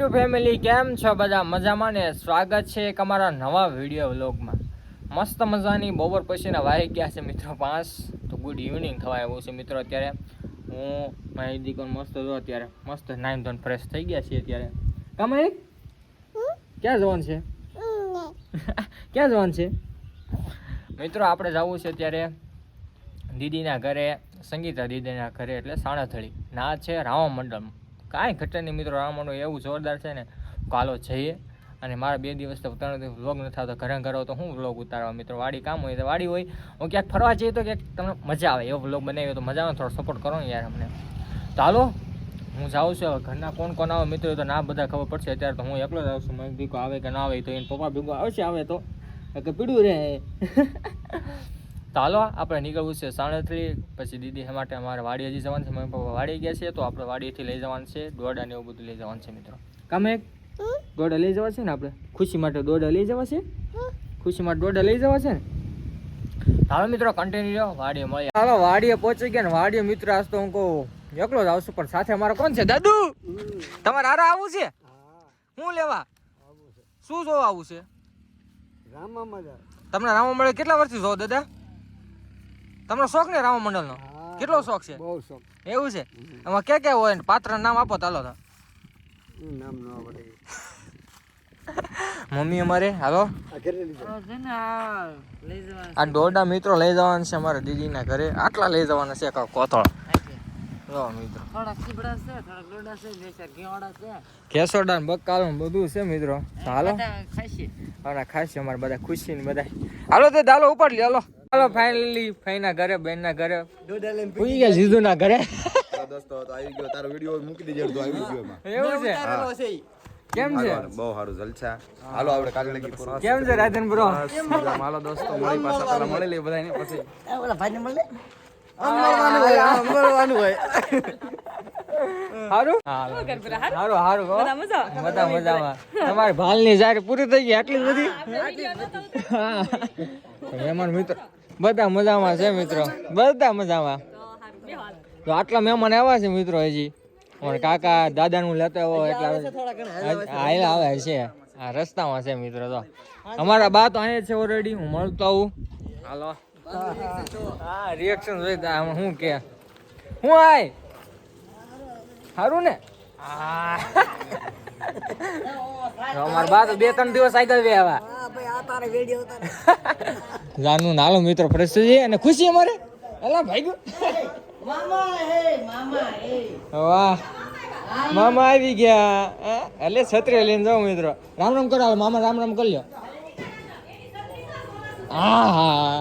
YouTube family કેમ છો બધા? મજામાં ને? સ્વાગત છે એક અમારા નવા વીડિયો વ્લોગમાં. મસ્ત મજાની બપોર પછીના વાહી ગયા છે મિત્રો પાંચ. તો ગુડ ઇવનિંગ થવા આવ્યું છે મિત્રો અત્યારે. હું મારી દીકરો મસ્ત જો અત્યારે. મસ્ત નાઈન ધોન ફ્રેશ થઈ ગયા છીએ અત્યારે. કમાઈ ક્યાં જવાનું છે? ક્યાં જવાનું છે? મિત્રો આપણે જવું છે અત્યારે દીદીના ઘરે સંગીતા દીદીના ઘરે એટલે સાણાથળી. ના છે રામા મંડળમાં કાંઈ ઘટે નહીં મિત્રો. રામાનું એવું જોરદાર છે ને કાલો જઈએ. અને મારા બે દિવસ તો ત્રણ દિવસ વ્લોગ નથી આવતો, ઘરે ઘરે તો હું વ્લોગ ઉતારવા? મિત્રો, વાડી કામ હોય તો વાડી હોય. હું ક્યાંક ફરવા જઈએ તો ક્યાંક તમને મજા આવે, એવો વ્લોગ બનાવ્યો તો મજા આવે, થોડો સપોર્ટ કરો ને યાર અમને. તો હાલો, હું જાઉં છું હવે ઘરના કોણ કોણ આવે મિત્રો તો ના બધા ખબર પડશે. અત્યારે તો હું એકલો જ આવું છું. મારી ભીગો આવે કે ના આવે, તો એને પપ્પા ભીગો આવશે આવે તો. કે પીડું રહે. તો હાલો આપણે નીકળવું છે સાણેથી પછી દીદી માટે અમારે વાડી હજી જવાનું છે મમ્મી પપ્પા વાડી ગયા છે તો આપણે વાડીથી લઈ જવાનું છે દોડા ને એવું બધું લઈ જવાનું છે મિત્રો. કામે દોડા લઈ જવા છે ને આપણે? ખુશી માટે દોડા લઈ જવા છે? ખુશી માટે દોડા લઈ જવા છે ને? હાલો મિત્રો કન્ટિન્યુ રહ્યો વાડીએ મળીએ. હાલો વાડીએ પહોંચી ગયા ને વાડીએ મિત્ર આજ તો હું કહું એકલો જ આવશું પણ સાથે મારો કોણ છે? દાદુ! તમારે હારે આવું છે? શું લેવા? શું જોવા આવું છે? રામા મજા. તમને રામા મળે કેટલા વર્ષથી જોવો દાદા? તમને શોખ ને રામા મંડળનો. કેટલો શોખ છે? બહુ શોખ. એવું છે? એમાં ક્યાં ક્યાં હોય ને? પાત્ર નામ આપો તાલો તો. નામ ન આવડે. મમ્મી અમારે હાલો. આ દોડા મિત્રો લઈ જવાના છે અમારા દીદીના ઘરે. આટલા લઈ જવાના છે કાં કોથળ. જો મિત્રો. કેસોડા ને બકાલો બધું છે મિત્રો. તો ખાસી અને ખાસી અમારે બધા ખુશી ને બધા હાલો તે દાલો ઉપર લે હાલો. હાલો ફાઇનલી ફાઈના ઘરે બેન ના ઘરે પૂઈ ગયા જીજુ ના ઘરે દોસ્તો તો આવી ગયો. તારો વિડિયો મૂકી દેજે તો આવી ગયો એમાં. એવું છે? કેમ છે? બહુ સારું જલસા. હાલો આપણે કાલે લગી પૂરો કેમ છે રાજન બ્રો? હાલો દોસ્તો મળી પાછા. પેલા મળી લઈએ બધાને પછી. મળવાનું હોય હારું? હારું? હારું હો. બધા મજામાં? તમારી ભાલની જારી પૂરી થઈ ગઈ આટલી જ બધી? હા મહેમાન મિત્રો બધા મજામાં છે મિત્રો. બધા મજામાં. તો આટલા મહેમાન આવ્યા છે મિત્રો હજી. પણ કાકા દાદાનું લેતા હોય એટલે હાલ આવે છે. આ રસ્તામાં છે મિત્રો તો. અમારા બા તો અહીંયા છે ઓલરેડી હું મળતો આવું. હાલો. હા રિએક્શન જોઈ તો. આમાં શું કે? હું આય? સારું ને? આ. તો બા તો બે ત્રણ દિવસ આગળ બે આવા જાનું નાલો મિત્રો ફ્રેશ થઈ જાય અને ખુશી અમારે. અલા ભાઈ ગયો વાહ. મામા આવી ગયા. એટલે છત્રી લઈને જાઓ મિત્રો. રામ રામ કરો મામા રામ રામ કરી લ્યો. હા હા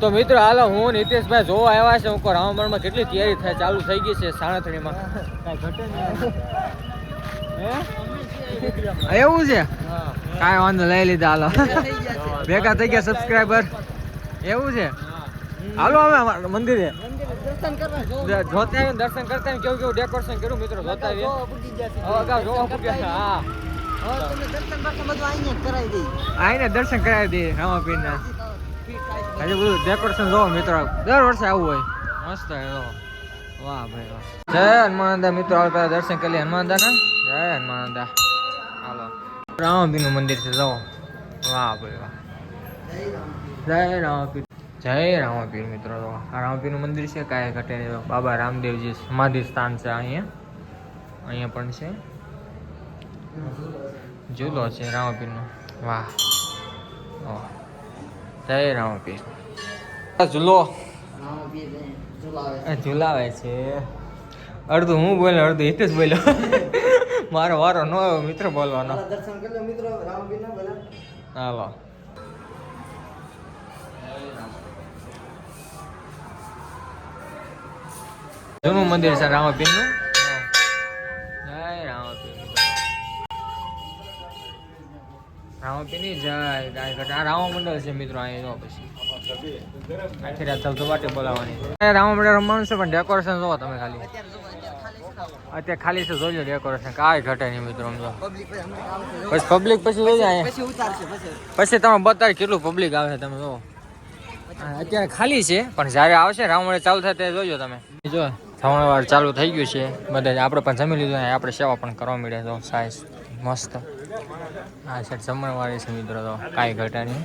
તો મિત્રો હાલો હું નીતિશભાઈ જોવા આવ્યા છે. હું રામબણમાં કેટલી તૈયારી થાય ચાલુ થઈ ગઈ છે સાણત્રીમાં કાંઈ ઘટે નહીં. એવું છે? કાંઈ વાંધો લઈ લીધા હાલો. ભેગા થઈ ગયા સબસ્ક્રાઈબર એવું છે? હાલો અમે મંદિરે. જોતા આવીને દર્શન કરતા કેવું કેવું ડેકોરેશન કર્યું મિત્રો જોતા આવીએ. હવે હા. આઈને દર્શન કરાવી દઈએ. રામાપીરના હજી બધું ડેકોરેશન જોવો મિત્રો દર વર્ષે આવું હોય. મસ્ત. વાહ ભાઈ વાહ. જય હનુમાનંદા મિત્રો હવે પહેલાં દર્શન કરી લઈએ. હનુમાનદાના જય હનુમાનંદા હાલો. રામાપીરનું મંદિર છે જાઓ. વાહ ભાઈ વાહ. જય રામાપીર જય રામાપીર મિત્રો જો આ રામાપીરનું મંદિર છે કાંઈ ઘટે બાબા રામદેવજી સમાધિ સ્થાન છે અહીંયા. અહીંયા પણ છે. ઝૂલો છે રામાપીરનો વાહ. વાહ. જય રામાપીર ઝૂલો. ઝૂલાવે છે. અડધું હું બોલ્યો અડધું હિતેશ જ બોલ્યો. મારો વારો ન આવ્યો મિત્ર બોલવાનો. હાલો. જૂનું મંદિર છે રામાપીરનું? જય રામાપીર. રામાપીરની જય આ રામા મંડળ છે મિત્રો અહીં જો પછી. આખી રાત ચાલતો બાટે બોલાવવાની રામા મંડળ રમવાનું છે પણ ડેકોરેશન જોવો તમે ખાલી. અત્યારે ખાલી છે જોઈ લો ડેકોરેશન કાંઈ ઘટે નહીં મિત્રો સમજો. પછી પબ્લિક પછી જોઈ જાય પછી ઉતારશે પછી. પછી તમે બતાવી કેટલું પબ્લિક આવે છે તમે જો અત્યારે ખાલી છે પણ જ્યારે આવશે રાવણ ચાલુ થાય ત્યારે જોજો તમે. જો જમણવાર ચાલુ થઈ ગયું છે બધા આપણે પણ જમી લીધું અને આપણે સેવા પણ કરવા મળે તો સાઈઝ મસ્ત. આ સાઈડ જમણવાળી છે મિત્રો તો કાંઈ ઘટાની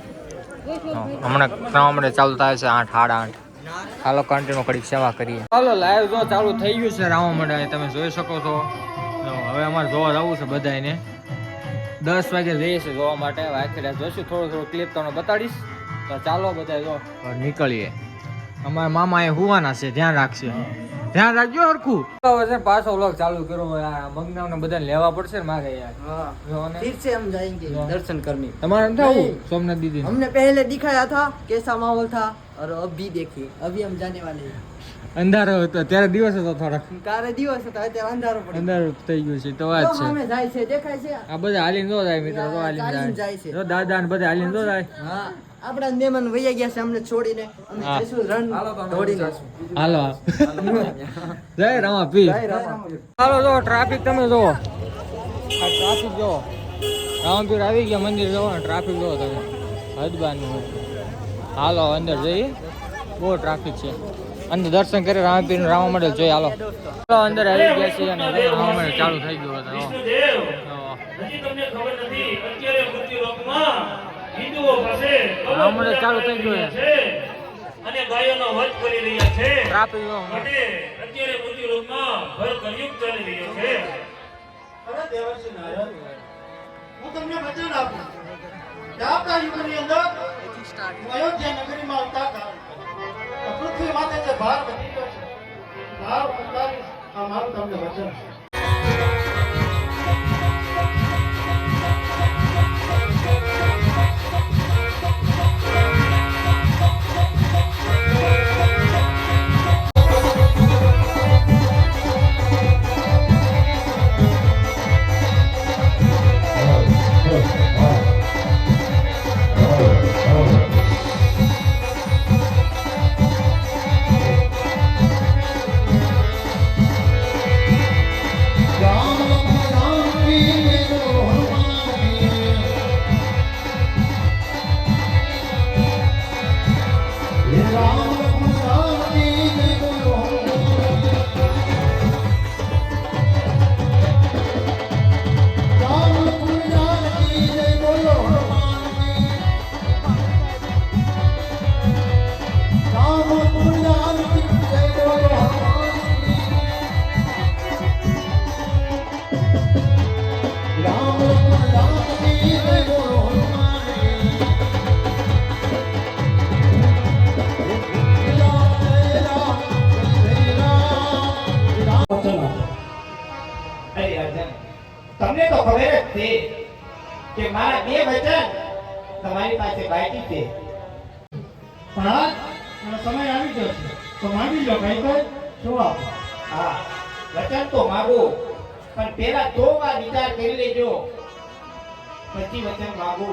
હમણાં ત્રણ મિનિટ ચાલુ થાય છે આઠ સાડા આઠ. હાલો કન્ટિન્યુ કડીક સેવા કરીએ. ચાલો લાઈવ જો ચાલુ થઈ ગયું છે રાવણ મંડળ તમે જોઈ શકો છો. હવે અમારે જોવા જવું છે બધાને દસ વાગે જઈએ છે જોવા માટે. આખી જોઈશું થોડું થોડું ક્લિપ તમને બતાડીશ. તો ચાલો બધા જો. નીકળીએ. અમારા મામા એ હુવાના છે ધ્યાન રાખશે ધ્યાન રાખજો હરખું હવે છે પાછો વ્લોગ ચાલુ કર્યો હોય આ મગનાવને બધાને લેવા પડશે ને મારે યાર हाँ જો ને फिर से हम जाएंगे दर्शन करने તમારે નથી આવું નહીં. સોમનાથ દીદી हमने पहले दिखाया था कैसा माहौल था और अब भी देखिए अभी हम जाने वाले हैं અંધારો હતો ત્યારે દિવસ હતો થોડાક કારે દિવસ હતો અત્યારે અંધારો પડ્યો અંધારું થઈ ગયું છે તો વાત તો છે સામે જાય છે દેખાય છે આ બધા હાલીને જો જાય મિત્રો તો ચાલીને હાલીને જાય જાય છે. જો દાદા ને બધા હાલીને જો જાય હા આપણા મહેમાન વૈયા ગયા છે અમને છોડીને. અમે હા. જઈશું રન દોડીને હાલો. જય રામા પી. હાલો જો ટ્રાફિક તમે જો આ ટ્રાફિક જો રામપીર આવી ગયા મંદિર જો ટ્રાફિક જો તમે. હદબાનું હાલો અંદર જઈએ. બહુ ટ્રાફિક છે. અંદર દર્શન કરી રામપીર રામ મંડળ જોઈએ હાલો. હાલો અંદર આવી ગયા છીએ અને રામા મંડળ ચાલુ થઈ ગયું હતું હિન્દુઓ હમણાં ચાલુ થઈ ગયું છે અને ગાયોનો વધ કરી રહ્યા છે. ટ્રાફિક માટે અત્યારે મૃત્યુલોકમાં ભર કલયુગ ચાલી રહ્યો છે. અરે દેવર્ષિ નારાયણ હું તમને વચન આપું કે આપણા યુગની અંદર અયોધ્યા નગરીમાં આવતા કાળ પૃથ્વી માથે જે ભાર વધી ગયો છે ભાર ઉતારી આ મારું તમને વચન છે. તમારી પાસે બાકી છે. પણ આજ સમય આવી ગયો તો માંગી લો કઈ તો શું તો માગો, પણ પેલા તો વિચાર કરી લેજો. પછી વચન માગો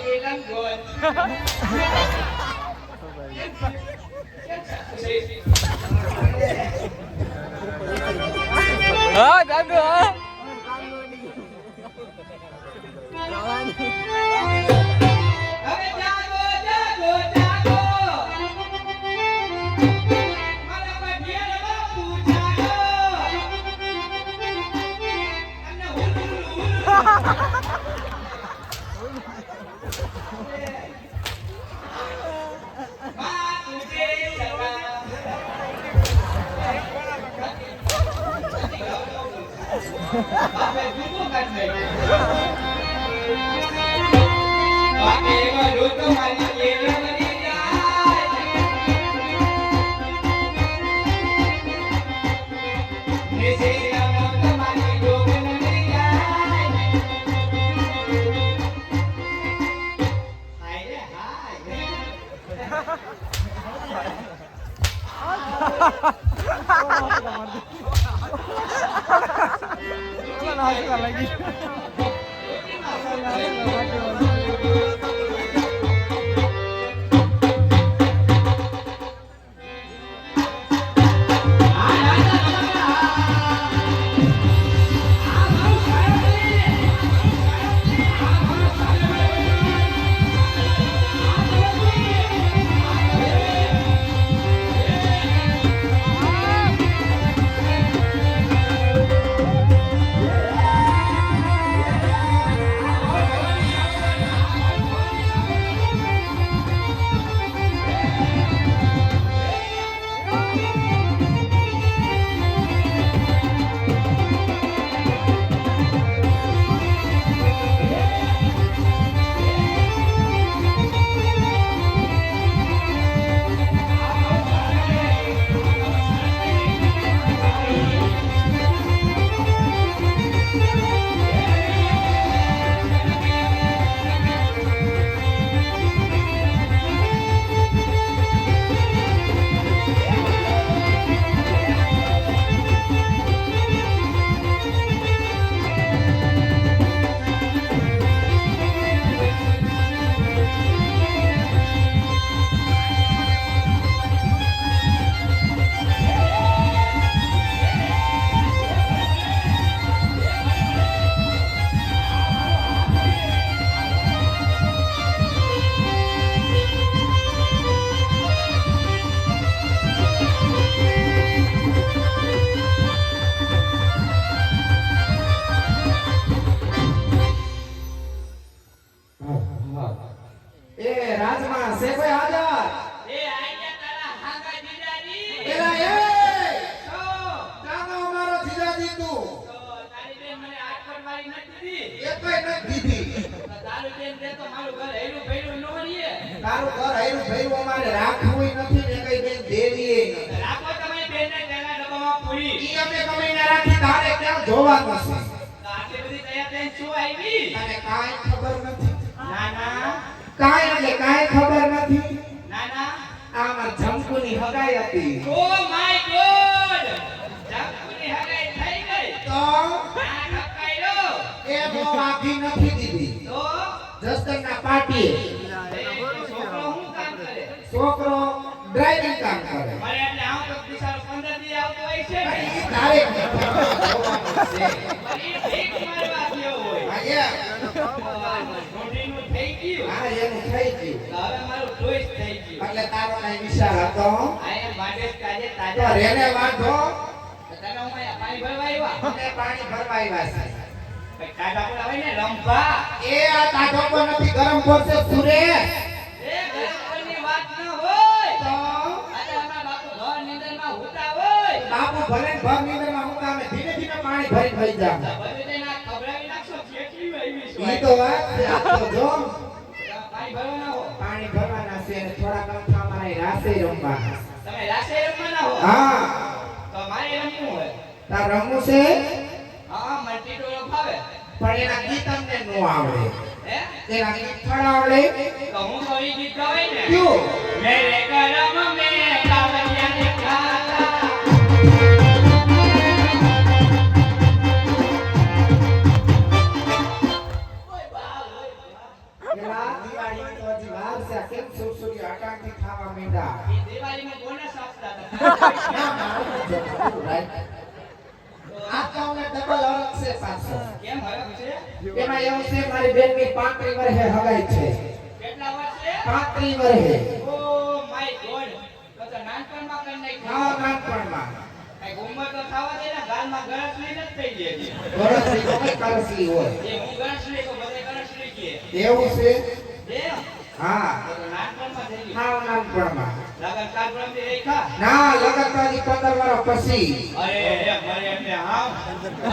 બાપુજી લંગોટ હા દાદુ હા હવે જાગો જાગો બાપે જુદો કઈ ખબર નથી? ના ના કાંઈ એટલે હગાઈ હતી ગોડ જાપુની હગાઈ થઈ ગઈ તો આ ઠપકાયો એ આખી નથી દીધી. તો? પાટીએ. છોકરો શું કામ કરે? છોકરો ડ્રાઇવિંગ કામ કરે. મારે એટલે આવું તો બિચારો 15 દી આવતો હોય છે તારે જોવાનું છે ઈ ભીખ મારવા ગયો હોય. હા, એ. મોઢીનું થઈ ગયું. હા, એનું થઈ ગયું. હવે મારું ચોઈસ થઈ ગયું. એટલે તારો કાંઈ વિચાર હતો. આ માટે જ કાજે તો રેને વાંધો. તને હું પાણી ભરવા આવ્યા? પાણી ભરવા આવ્યા છે એ આ તાજો તો નથી ગરમ પડશે સુરેશ. એ ગરમ કોઈની વાત ન હોય. તો? આજે અમારા બાપુ ઘર નિંદરમાં હુતા હોય. બાપુ ભલે ને નીંદરમાં મૂકા અમે ધીમે ધીમે પાણી ભરી ભરી જા બધું તેને આ નાખશો જેટલી આવી છે. ઈ તો વાત છે આ તો જો. પાણી ભરવાના હો. પાણી ભરવાના છે અને થોડા કમથા મારા રાસે રમવાના. તમે રાસે રમવાના હો? હા. તો મારે રમવું હોય. તાર રમવું છે? હા મલ્ટી પણ એના ગીત અમને નો આવડે. એના ગીત થોડા આવડે? તો હું તો ઈ ગીત ગવાય ને. ક્યું? મેરે કરમ મે કાવડિયા ને ખાતા ખાવા દિવાળીમાં બોનસ આપતા હતા ના, મારું નથી જમવાનું, right? આ તો અમને ડબલ છે પાછો. કેમ હરખ છે? એમાં એવું છે મારી બેનની પાંત્રી વર્ષે હગાઈ છે. કેટલા વર્ષે? પાંત્રી વર્ષે ઓ માય ગોડ. તો તો નાનપણમાં કરી નાખ્યું નાનપણમાં. કઈ ઉંમર તો થવા દે ને ગાલમાં ગળસ લઈ થઈ ગઈ વરસની તો કઈ કરસલી હોય. એ હું તો બધે ગળસ લઈ એવું છે? એમ? હા. તો તો નાનપણમાં થઈ ગયું. નાનપણમાં. લગન કાર્યક્રમથી રેખા ના તો પંદર વર્ષ પછી અરે એમને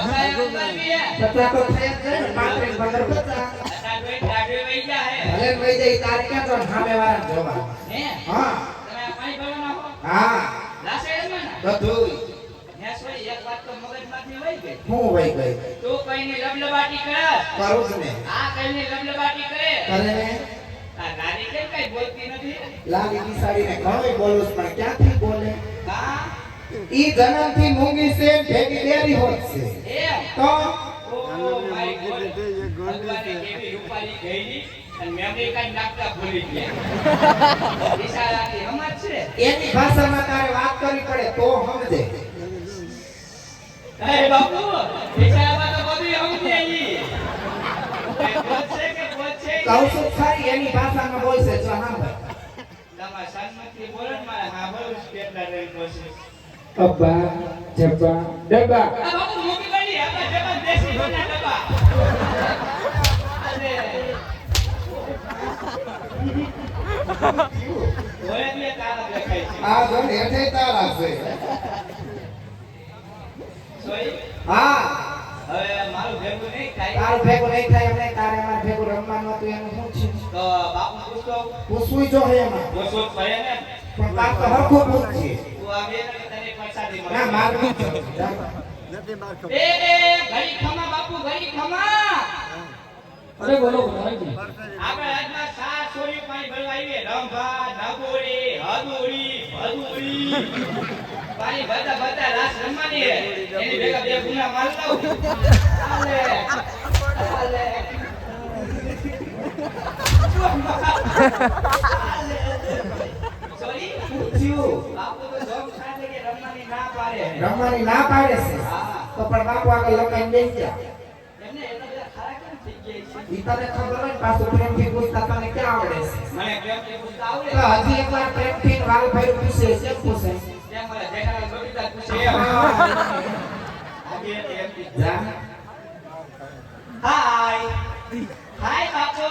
હે તો થઈ જ ને ભલે ભાઈ જાય તાર ક્યાં તો સામે વાળા જોવા. હે. હા. તમે પાણી ભરવાના હો હા લાસે રમવાના બધું. એક વાત તો મગજમાંથી વઈ ગઈ હું વહી ગઈ. તું કઈની લબલબાટી કર. કરું ને. આ કઈની લબલબાટી કરે. કરે ને? ઘણોય બોલું પણ ક્યાંથી બોલે? ઈ જન્મથી મૂંગી છે ભેગી ડેરી છે. તો? એની ભાષામાં તારે વાત કરવી પડે તો સમજે. બાપુ તો બધું સમજે ઈ કઈ બોલ છે કે બોલ છે કહું છું ખરી એની ભાષામાં બોલશે જો હા તમારા સન્મતથી બોલો ને મારે સાંભળવું છે કેટલા ટાઈમ પછી અબ્બા જબ્બા ડબ્બા. આ બાપુ આપણા દેશી ડબ્બા. આ હેઠે તારા છે. હા. હવે મારું ભેગું નહીં થાય. તારું ભેગું નહીં થાય એમને તારે મારે ભેગું રમવાનું હતું એનું શું છે? તો બાપુ પૂછતો પૂછવું જો હે એમાં. પૂછો તો ને. પણ તાર તો હરખું પૂછજે. તું આ ને તને પ્રસાદી મળે. ના મારું નથી જા. એ એ ઘડી ખમા બાપુ ઘડી ખમા. અરે બોલો આપણે આજમાં સાત સોરી પાણી ભરવા આવીએ. રંભા નગોરી હદુરી ભદુરી પાણી ભરતા ભરતા રાસ રમવાની હે. એની ભેગા બે ગુના માલ લાવ. ચાલે ચાલે સોરી? પૂછ્યું બાપુ તો જોક સાથે કે રમવાની ના પાડે રમવાની ના પાડે છે. તો પણ બાપુ આગળ લખાઈને બેસી ગયા. તને ખબર હોય પાછું પ્રેમથી પૂછતા તને ક્યાં આવડે છે? મને પ્રેમથી પૂછતા આવડે. હજી એકવાર પ્રેમથી વાલ ભાઈ પૂછે છે પૂછે. જેમ મારા જેઠાલાલ બબીતા પૂછે એમ. હા. આજે એમ કીધું. જા હાય હાય બાપુ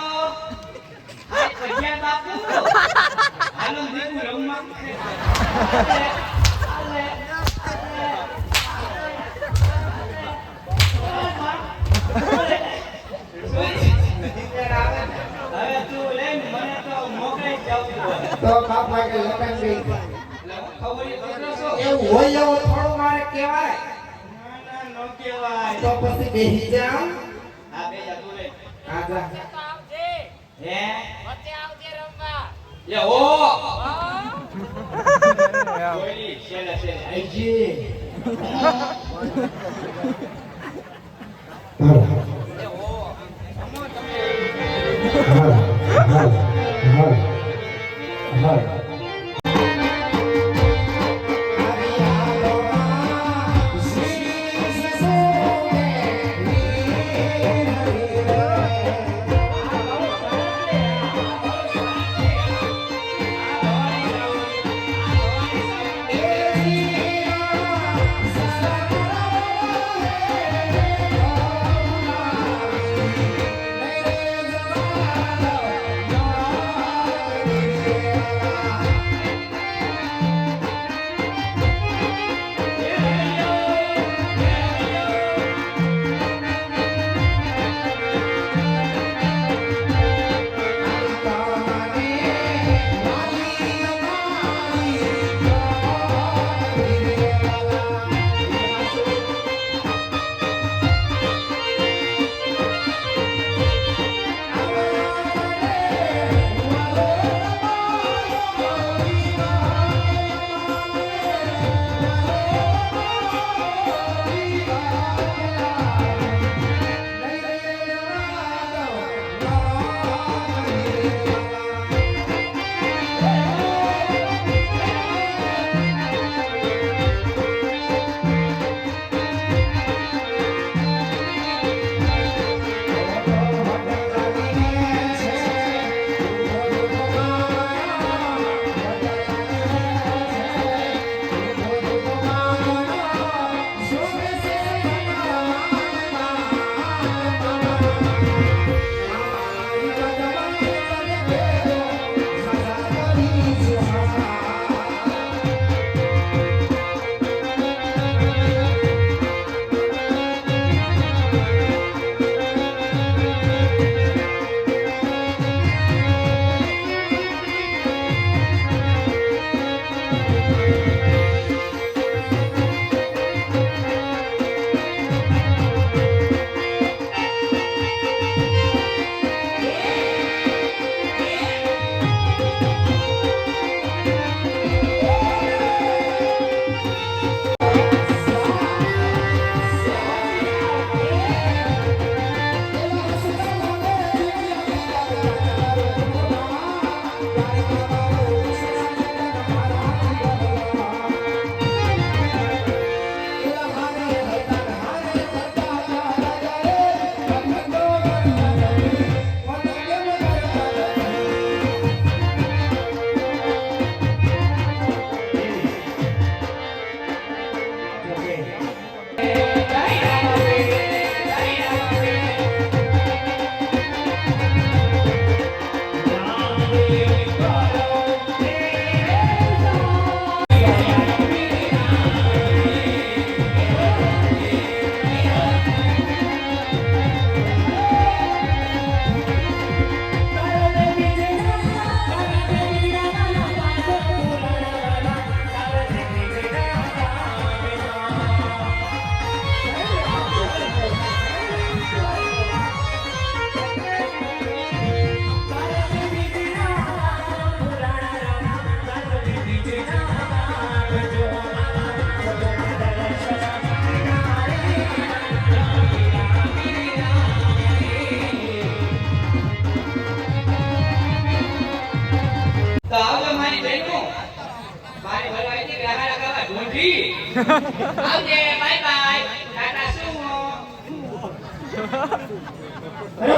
હાય કજિયા બાપુ હાલો દીકુ રમવા હાલે, હાલે, હાલે. હવે તું લે ને, મને તો એવું હોય એવું થોડું મારે કહેવાય ના, ના, કહેવાય. તો પછી બેસી જા હા, બે જા, તું લે. આ જા હે? લે, ઓ! આઈજી આવજે બાય બાય ટાટા સુમો અરે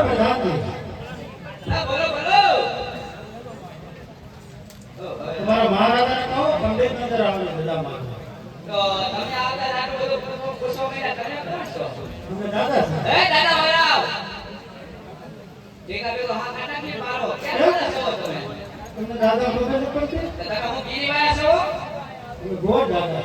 હા બોલો બોલો તમારા મહારાજાને કહો પંડિત નજર આવે બધામાં તો તમે આવતા આટલું બોલો પૂછો- કર્યા. તમે કોણ છો? તમે દાદા છો. હે દાદા વરાવ દેખા છે હા કાટા કે મારો. ક્યાં દાદા છો તમે? તમને દાદા બોલો પડતી તો હું ગીરી વાળા છું ગોળ દાદા